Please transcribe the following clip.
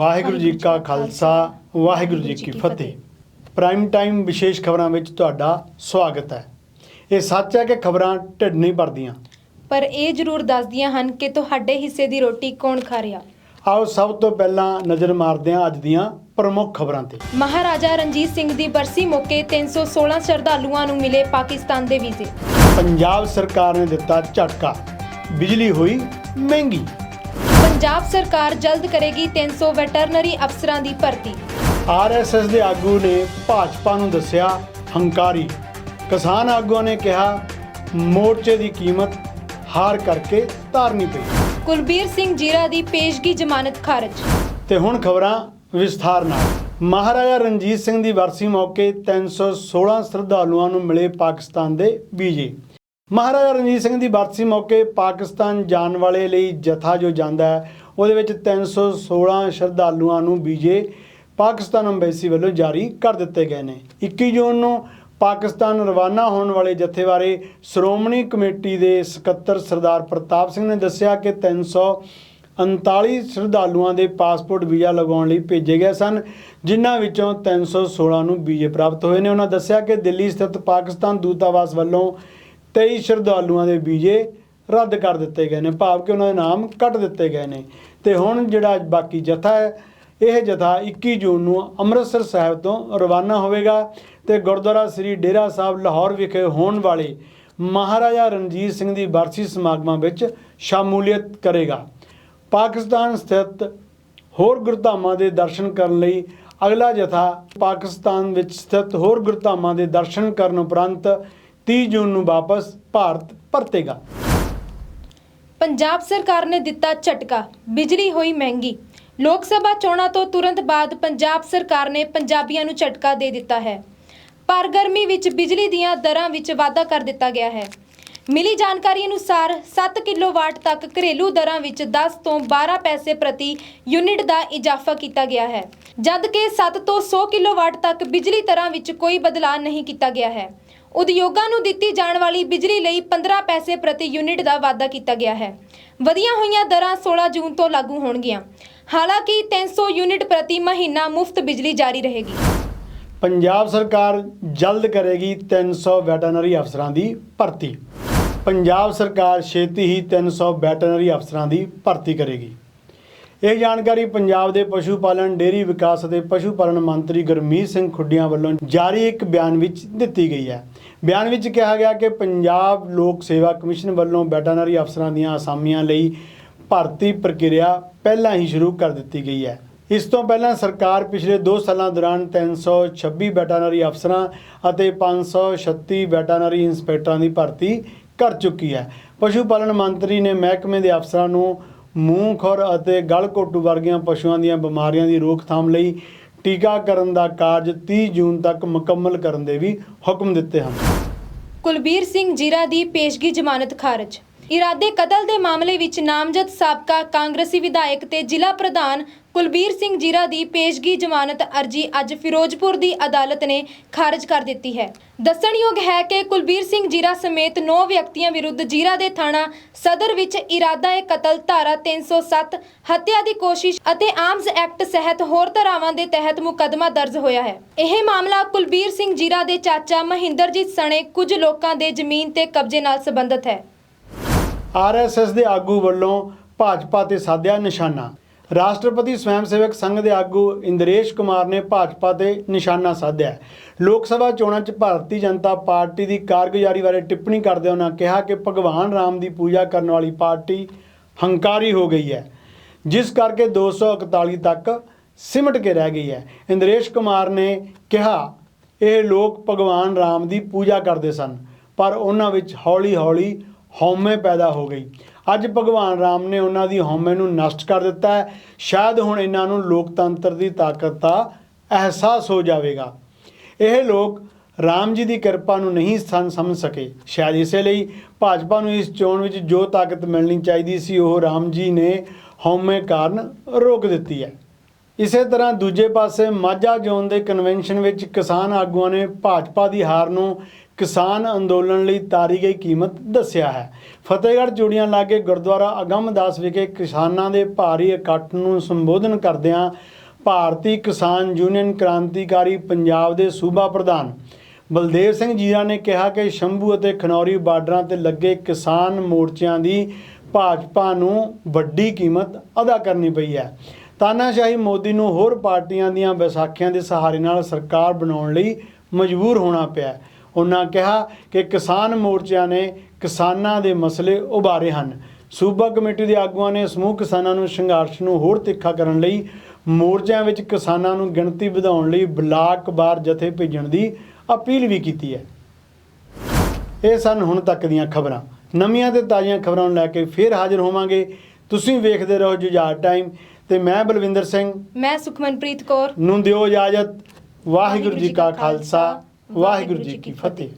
ਵਾਹਿਗੁਰੂ ਜੀ ਕਾ ਖਾਲਸਾ ਵਾਹਿਗੁਰੂ ਜੀ ਕੀ ਫਤਿਹ। Prime time ਵਿਸ਼ੇਸ਼ ਖਬਰਾਂ ਵਿੱਚ ਤੁਹਾਡਾ ਸਵਾਗਤ ਹੈ। ਇਹ ਸੱਚ ਹੈ ਕਿ ਖਬਰਾਂ ਢਿੱਡ ਨਹੀਂ ਭਰਦੀਆਂ। ਪਰ ਇਹ ਜ਼ਰੂਰ ਦੱਸਦੀਆਂ ਹਨ ਕਿ ਤੁਹਾਡੇ ਹਿੱਸੇ ਦੀ ਰੋਟੀ ਕੌਣ ਖਾ ਰਿਹਾ। ਆਓ ਸਭ ਤੋਂ ਪਹਿਲਾਂ ਨਜ਼ਰ ਮਾਰਦੇ ਹਾਂ ਅੱਜ ਦੀਆਂ ਪ੍ਰਮੁੱਖ ਖਬਰਾਂ ਤੇ। ਮਹਾਰਾਜਾ ਰਣਜੀਤ ਸਿੰਘ ਦੀ ਬਰਸੀ ਮੌਕੇ 316 ਸ਼ਰਧਾਲੂਆਂ ਨੂੰ ਮਿਲੇ ਪਾਕਿਸਤਾਨ ਦੇ ਵੀਜ਼ੇ। ਪੰਜਾਬ ਸਰਕਾਰ ਨੇ ਦਿੱਤਾ ਝਟਕਾ। ਬਿਜਲੀ ਹੋਈ ਮਹਿੰਗੀ। ਪੰਜਾਬ ਸਰਕਾਰ ਜਲਦ ਕਰੇਗੀ 300 ਵੈਟਰਨਰੀ ਅਫਸਰਾਂ ਦੀ ਭਰਤੀ। ਆਰਐਸਐਸ ਦੇ ਆਗੂ ਨੇ ਭਾਜਪਾ ਨੂੰ ਦੱਸਿਆ ਹੰਕਾਰੀ। ਕਿਸਾਨ ਆਗੂਆਂ ਨੇ ਕਿਹਾ ਮੋਰਚੇ ਦੀ ਕੀਮਤ ਹਾਰ ਕਰਕੇ ਤਾਰਨੀ ਪਈ। ਕੁਲਬੀਰ ਸਿੰਘ ਜੀਰਾ ਦੀ ਪੇਸ਼ਗੀ ਜ਼ਮਾਨਤ ਖਾਰਜ। ਤੇ ਹੁਣ ਖਬਰਾਂ ਵਿਸਥਾਰ ਨਾਲ। ਮਹਾਰਾਜਾ ਰਣਜੀਤ ਸਿੰਘ ਦੀ ਵਰਸੀ ਮੌਕੇ 316 ਸ਼ਰਧਾਲੂਆਂ ਨੂੰ ਮਿਲੇ ਪਾਕਿਸਤਾਨ ਦੇ ਵੀਜ਼ੇ ਮਹਾਰਾਜਾ ਰਣਜੀਤ ਸਿੰਘ ਦੀ ਵਰਸੀ ਮੌਕੇ ਪਾਕਿਸਤਾਨ ਜਾਣ ਵਾਲੇ ਲਈ ਜਥਾ ਜੋ ਜਾਂਦਾ ਹੈ, ਉਹਦੇ ਵਿੱਚ 316 ਸ਼ਰਧਾਲੂਆਂ ਨੂੰ ਵੀਜ਼ੇ ਪਾਕਿਸਤਾਨ ਅੰਬੈਸੀ ਵੱਲੋਂ ਜਾਰੀ ਕਰ ਦਿੱਤੇ ਗਏ ਨੇ। 21 ਜੂਨ ਨੂੰ ਪਾਕਿਸਤਾਨ ਰਵਾਨਾ ਹੋਣ ਵਾਲੇ ਜਥੇ ਬਾਰੇ ਸ਼੍ਰੋਮਣੀ ਕਮੇਟੀ ਦੇ ਸਕੱਤਰ ਸਰਦਾਰ ਪ੍ਰਤਾਪ ਸਿੰਘ ਨੇ ਦੱਸਿਆ ਕਿ 339 ਸ਼ਰਧਾਲੂਆਂ ਦੇ ਪਾਸਪੋਰਟ ਵੀਜ਼ਾ ਲਗਾਉਣ ਲਈ ਭੇਜੇ ਗਏ ਸਨ, ਜਿਨ੍ਹਾਂ ਵਿੱਚੋਂ 316 ਨੂੰ ਵੀਜ਼ੇ ਪ੍ਰਾਪਤ ਹੋਏ ਨੇ। ਉਹਨਾਂ ਦੱਸਿਆ ਕਿ ਦਿੱਲੀ ਸਥਿਤ ਪਾਕਿਸਤਾਨ ਦੂਤਾਵਾਸ ਵੱਲੋਂ 23 ਸ਼ਰਧਾਲੂਆਂ ਦੇ ਵੀਜ਼ੇ ਰੱਦ ਕਰ ਦਿੱਤੇ ਗਏ ਨੇ, ਭਾਵ ਕਿ ਉਹਨਾਂ ਦੇ ਨਾਮ ਕੱਟ ਦਿੱਤੇ ਗਏ ਨੇ। ਤੇ ਹੁਣ ਜਿਹੜਾ ਬਾਕੀ ਜਥਾ ਹੈ, ਇਹ ਜਥਾ 21 ਜੂਨ ਨੂੰ ਅੰਮ੍ਰਿਤਸਰ ਸਾਹਿਬ ਤੋਂ ਰਵਾਨਾ ਹੋਵੇਗਾ ਤੇ ਗੁਰਦੁਆਰਾ ਸ੍ਰੀ ਡੇਰਾ ਸਾਹਿਬ ਲਾਹੌਰ ਵਿਖੇ ਹੋਣ ਵਾਲੇ ਮਹਾਰਾਜਾ ਰਣਜੀਤ ਸਿੰਘ ਦੀ ਬਰਸੀ ਸਮਾਗਮਾਂ ਵਿੱਚ ਸ਼ਾਮੂਲੀਅਤ ਕਰੇਗਾ। ਪਾਕਿਸਤਾਨ ਸਥਿਤ ਹੋਰ ਗੁਰਧਾਮਾਂ ਦੇ ਦਰਸ਼ਨ ਕਰਨ ਲਈ ਅਗਲਾ ਜਥਾ ਪਾਕਿਸਤਾਨ ਵਿੱਚ ਸਥਿਤ ਹੋਰ ਗੁਰਧਾਮਾਂ ਦੇ ਦਰਸ਼ਨ ਕਰਨ ਉਪਰੰਤ 30 ਜੂਨ ਨੂੰ ਵਾਪਸ ਭਾਰਤ ਪਰਤੇਗਾ। ਪੰਜਾਬ ਸਰਕਾਰ ਨੇ ਦਿੱਤਾ ਝਟਕਾ, ਬਿਜਲੀ ਹੋਈ ਮਹਿੰਗੀ। ਲੋਕ ਸਭਾ ਚੋਣਾਂ ਤੋਂ ਤੁਰੰਤ ਬਾਅਦ ਪੰਜਾਬ ਸਰਕਾਰ ਨੇ ਪੰਜਾਬੀਆਂ ਨੂੰ ਝਟਕਾ ਦੇ ਦਿੱਤਾ ਹੈ। ਪਰ ਗਰਮੀ ਵਿੱਚ ਬਿਜਲੀ ਦੀਆਂ ਦਰਾਂ ਵਿੱਚ ਵਾਧਾ ਕਰ ਦਿੱਤਾ ਗਿਆ ਹੈ। ਮਿਲੀ ਜਾਣਕਾਰੀ ਅਨੁਸਾਰ 7 ਕਿਲੋਵਾਟ ਤੱਕ ਘਰੇਲੂ ਦਰਾਂ ਵਿੱਚ 10 ਤੋਂ 12 ਪੈਸੇ ਪ੍ਰਤੀ ਯੂਨਿਟ ਦਾ ਇਜ਼ਾਫਾ ਕੀਤਾ ਗਿਆ ਹੈ, ਜਦਕਿ 7 ਤੋਂ 100 ਕਿਲੋਵਾਟ ਤੱਕ ਬਿਜਲੀ ਦਰਾਂ ਵਿੱਚ ਕੋਈ ਬਦਲਾਅ ਨਹੀਂ ਕੀਤਾ ਗਿਆ ਹੈ। ਉਦਯੋਗਾਂ ਨੂੰ ਦਿੱਤੀ ਜਾਣ ਵਾਲੀ ਬਿਜਲੀ ਲਈ 15 ਪੈਸੇ ਪ੍ਰਤੀ ਯੂਨਿਟ ਦਾ ਵਾਅਦਾ ਕੀਤਾ ਗਿਆ ਹੈ। ਵਧੀਆਂ ਹੋਈਆਂ ਦਰਾਂ 16 ਜੂਨ ਤੋਂ ਲਾਗੂ ਹੋਣਗੀਆਂ। ਹਾਲਾਂਕਿ 300 ਯੂਨਿਟ ਪ੍ਰਤੀ ਮਹੀਨਾ ਮੁਫਤ ਬਿਜਲੀ ਜਾਰੀ ਰਹੇਗੀ। ਪੰਜਾਬ ਸਰਕਾਰ ਜਲਦ ਕਰੇਗੀ 300 ਵੈਟਰਨਰੀ ਅਫਸਰਾਂ ਦੀ ਭਰਤੀ। ਪੰਜਾਬ ਸਰਕਾਰ ਛੇਤੀ ਹੀ 300 ਵੈਟਰਨਰੀ ਅਫਸਰਾਂ ਦੀ ਭਰਤੀ ਕਰੇਗੀ। ਇਹ ਜਾਣਕਾਰੀ ਪੰਜਾਬ ਦੇ ਪਸ਼ੂ ਪਾਲਣ, ਡੇਅਰੀ ਵਿਕਾਸ ਅਤੇ ਪਸ਼ੂ ਪਾਲਣ ਮੰਤਰੀ ਗੁਰਮੀਤ ਸਿੰਘ ਖੁੱਡੀਆਂ ਵੱਲੋਂ ਜਾਰੀ ਇੱਕ ਬਿਆਨ ਵਿੱਚ ਦਿੱਤੀ ਗਈ ਹੈ। ਬਿਆਨ ਵਿੱਚ ਕਿਹਾ ਗਿਆ ਕਿ ਪੰਜਾਬ ਲੋਕ ਸੇਵਾ ਕਮਿਸ਼ਨ ਵੱਲੋਂ ਵੈਟਰਨਰੀ ਅਫਸਰਾਂ ਦੀਆਂ ਅਸਾਮੀਆਂ ਲਈ ਭਰਤੀ ਪ੍ਰਕਿਰਿਆ ਪਹਿਲਾਂ ਹੀ ਸ਼ੁਰੂ ਕਰ ਦਿੱਤੀ ਗਈ ਹੈ। ਇਸ ਤੋਂ ਪਹਿਲਾਂ ਸਰਕਾਰ ਪਿਛਲੇ 2 ਸਾਲਾਂ ਦੌਰਾਨ 326 ਵੈਟਰਨਰੀ ਅਫਸਰਾਂ ਅਤੇ 536 ਵੈਟਰਨਰੀ ਇੰਸਪੈਕਟਰਾਂ ਦੀ ਭਰਤੀ ਕਰ ਚੁੱਕੀ ਹੈ। ਪਸ਼ੂ ਪਾਲਣ ਮੰਤਰੀ ਨੇ ਮਹਿਕਮੇ ਦੇ ਅਫਸਰਾਂ ਨੂੰ ਮੂੰਹ ਖੁਰ ਅਤੇ ਗਲਘੋਟੂ ਵਰਗੀਆਂ ਪਸ਼ੂਆਂ ਦੀਆਂ ਬਿਮਾਰੀਆਂ ਦੀ ਰੋਕਥਾਮ ਲਈ ਟੀਕਾਕਰਨ ਦਾ ਕਾਰਜ 30 ਜੂਨ ਤੱਕ ਮੁਕੰਮਲ ਕਰਨ ਦੇ ਵੀ ਹੁਕਮ ਦਿੱਤੇ ਹਨ। ਕੁਲਬੀਰ ਸਿੰਘ ਜੀਰਾ ਦੀ ਪੇਸ਼ਗੀ ਜ਼ਮਾਨਤ ਖਾਰਜ। ਇਰਾਦੇ ਕਤਲ ਦੇ ਮਾਮਲੇ ਵਿੱਚ ਨਾਮਜ਼ਦ ਸਾਬਕਾ ਕਾਂਗਰਸੀ ਵਿਧਾਇਕ ਤੇ ਜ਼ਿਲ੍ਹਾ ਪ੍ਰਧਾਨ ਕੁਲਬੀਰ ਸਿੰਘ ਜੀਰਾ ਦੀ ਪੇਸ਼ਗੀ ਜ਼ਮਾਨਤ ਅਰਜੀ ਅੱਜ ਫਿਰੋਜ਼ਪੁਰ ਦੀ ਅਦਾਲਤ ਨੇ ਖਾਰਜ ਕਰ ਦਿੱਤੀ ਹੈ। ਦੱਸਣਯੋਗ ਹੈ ਕਿ ਕੁਲਬੀਰ ਸਿੰਘ ਜੀਰਾ ਸਮੇਤ 9 ਵਿਅਕਤੀਆਂ ਵਿਰੁੱਧ ਜੀਰਾ ਦੇ ਥਾਣਾ ਸਦਰ ਵਿੱਚ ਇਰਾਦਾ ਇਹ ਕਤਲ ਧਾਰਾ 307 ਹੱਤਿਆ ਦੀ ਕੋਸ਼ਿਸ਼ ਅਤੇ ਆਰਮਸ ਐਕਟ ਸਹਿਤ ਹੋਰ ਧਾਰਾਵਾਂ ਦੇ ਤਹਿਤ ਮੁਕੱਦਮਾ ਦਰਜ ਹੋਇਆ ਹੈ। ਇਹ ਮਾਮਲਾ ਕੁਲਬੀਰ ਸਿੰਘ ਜੀਰਾ ਦੇ ਚਾਚਾ ਮਹਿੰਦਰਜੀਤ ਸਣੇ ਕੁਝ ਲੋਕਾਂ ਦੇ ਜ਼ਮੀਨ ਤੇ ਕਬਜ਼ੇ ਨਾਲ ਸੰਬੰਧਿਤ ਹੈ। ਆਰਐਸਐਸ ਦੇ ਆਗੂ ਵੱਲੋਂ ਭਾਜਪਾ ਤੇ ਸਾਧਿਆ ਨਿਸ਼ਾਨਾ ਰਾਸ਼ਟਰਪਤੀ ਸਵੈਮ ਸੇਵਕ ਸੰਘ ਦੇ ਆਗੂ ਇੰਦਰੇਸ਼ ਕੁਮਾਰ ਨੇ ਭਾਜਪਾ ਤੇ ਨਿਸ਼ਾਨਾ ਸਾਧਿਆ ਲੋਕ ਸਭਾ ਚੋਣਾਂ 'ਚ ਭਾਰਤੀ ਜਨਤਾ ਪਾਰਟੀ ਦੀ ਕਾਰਗੁਜ਼ਾਰੀ ਬਾਰੇ ਟਿੱਪਣੀ ਕਰਦੇ ਉਹਨਾਂ ਕਿਹਾ ਕਿ ਭਗਵਾਨ ਰਾਮ ਦੀ ਪੂਜਾ ਕਰਨ ਵਾਲੀ ਪਾਰਟੀ ਹੰਕਾਰੀ ਹੋ ਗਈ ਹੈ, ਜਿਸ ਕਰਕੇ 241 ਤੱਕ ਸਿਮਟ ਕੇ ਰਹਿ ਗਈ ਹੈ। ਇੰਦਰੇਸ਼ ਕੁਮਾਰ ਨੇ ਕਿਹਾ, ਇਹ ਲੋਕ ਭਗਵਾਨ ਰਾਮ ਦੀ ਪੂਜਾ ਕਰਦੇ ਸਨ, ਪਰ ਉਹਨਾਂ ਵਿੱਚ ਹੌਲੀ-ਹੌਲੀ ਹਉਮੈ ਪੈਦਾ ਹੋ ਗਈ। ਅੱਜ ਭਗਵਾਨ ਰਾਮ ਨੇ ਉਹਨਾਂ ਦੀ ਹਉਮੈ ਨੂੰ ਨਸ਼ਟ ਕਰ ਦਿੱਤਾ ਹੈ। ਸ਼ਾਇਦ ਹੁਣ ਇਹਨਾਂ ਨੂੰ ਲੋਕਤੰਤਰ ਦੀ ਤਾਕਤ ਦਾ ਅਹਿਸਾਸ ਹੋ ਜਾਵੇਗਾ। ਇਹ ਲੋਕ ਰਾਮ ਜੀ ਦੀ ਕਿਰਪਾ ਨੂੰ ਨਹੀਂ ਸੰ, ਸਮਝ ਸਕੇ। ਸ਼ਾਇਦ ਇਸੇ ਲਈ ਭਾਜਪਾ ਨੂੰ ਇਸ ਚੋਣ ਵਿੱਚ ਜੋ ਤਾਕਤ ਮਿਲਣੀ ਚਾਹੀਦੀ ਸੀ, ਉਹ ਰਾਮ ਜੀ ਨੇ ਹਉਮੈ ਕਾਰਨ ਰੋਕ ਦਿੱਤੀ ਹੈ। ਇਸੇ ਤਰ੍ਹਾਂ ਦੂਜੇ ਪਾਸੇ ਮਾਝਾ ਜ਼ੋਨ ਦੇ ਕਨਵੈਨਸ਼ਨ ਵਿੱਚ ਕਿਸਾਨ ਆਗੂਆਂ ਨੇ ਭਾਜਪਾ ਦੀ ਹਾਰ ਨੂੰ ਕਿਸਾਨ ਅੰਦੋਲਨ ਲਈ ਤਾਰੀ ਗਈ ਕੀਮਤ ਦੱਸਿਆ ਹੈ। ਫਤਿਹਗੜ੍ਹ ਚੂੜੀਆਂ ਲਾਗੇ ਗੁਰਦੁਆਰਾ ਅਗੰਮਦਾਸ ਵਿਖੇ ਕਿਸਾਨਾਂ ਦੇ ਭਾਰੀ ਇਕੱਠ ਨੂੰ ਸੰਬੋਧਨ ਕਰਦਿਆਂ ਭਾਰਤੀ ਕਿਸਾਨ ਯੂਨੀਅਨ ਕ੍ਰਾਂਤੀਕਾਰੀ ਪੰਜਾਬ ਦੇ ਸੂਬਾ ਪ੍ਰਧਾਨ ਬਲਦੇਵ ਸਿੰਘ ਜੀਰਾ ਨੇ ਕਿਹਾ ਕਿ ਸ਼ੰਭੂ ਅਤੇ ਖਨੌਰੀ ਬਾਰਡਰਾਂ ਤੇ ਲੱਗੇ ਕਿਸਾਨ ਮੋਰਚਿਆਂ ਦੀ ਭਾਜਪਾ ਨੂੰ ਵੱਡੀ ਕੀਮਤ ਅਦਾ ਕਰਨੀ ਪਈ ਹੈ। ਤਾਨਾਸ਼ਾਹੀ ਮੋਦੀ ਨੂੰ ਹੋਰ ਪਾਰਟੀਆਂ ਦੀਆਂ ਵਿਸਾਖੀਆਂ ਦੇ ਸਹਾਰੇ ਨਾਲ ਸਰਕਾਰ ਬਣਾਉਣ ਲਈ ਮਜਬੂਰ ਹੋਣਾ ਪਿਆ ਉਹਨਾਂ ਕਿਹਾ ਕਿ ਕਿਸਾਨ ਮੋਰਚਿਆਂ ਨੇ ਕਿਸਾਨਾਂ ਦੇ ਮਸਲੇ ਉਭਾਰੇ ਹਨ। ਸੂਬਾ ਕਮੇਟੀ ਦੇ ਆਗੂਆਂ ਨੇ ਸਮੂਹ ਕਿਸਾਨਾਂ ਨੂੰ ਸੰਘਰਸ਼ ਨੂੰ ਹੋਰ ਤਿੱਖਾ ਕਰਨ ਲਈ ਮੋਰਚਿਆਂ ਵਿੱਚ ਕਿਸਾਨਾਂ ਨੂੰ ਗਿਣਤੀ ਵਧਾਉਣ ਲਈ ਬਲਾਕ ਬਾਰ ਜਥੇ ਭੇਜਣ ਦੀ ਅਪੀਲ ਵੀ ਕੀਤੀ ਹੈ। ਇਹ ਸਨ ਹੁਣ ਤੱਕ ਦੀਆਂ ਖਬਰਾਂ। ਨਵੀਆਂ ਤੇ ਤਾਜ਼ੀਆਂ ਖਬਰਾਂ ਨੂੰ ਲੈ ਕੇ ਫੇਰ ਹਾਜ਼ਰ ਹੋਵਾਂਗੇ। ਤੁਸੀਂ ਵੇਖਦੇ ਰਹੋ ਜੁਝਾਰ ਟਾਈਮ ਤੇ ਮੈਂ ਬਲਵਿੰਦਰ ਸਿੰਘ। ਮੈਂ ਸੁਖਮਨਪ੍ਰੀਤ ਕੌਰ। ਨੂੰ ਦਿਓ ਇਜਾਜ਼ਤ। ਵਾਹਿਗੁਰੂ ਜੀ ਕਾ ਖਾਲਸਾ। ਵਾਹਿਗੁਰੂ ਜੀ ਕੀ ਫਤਿਹ।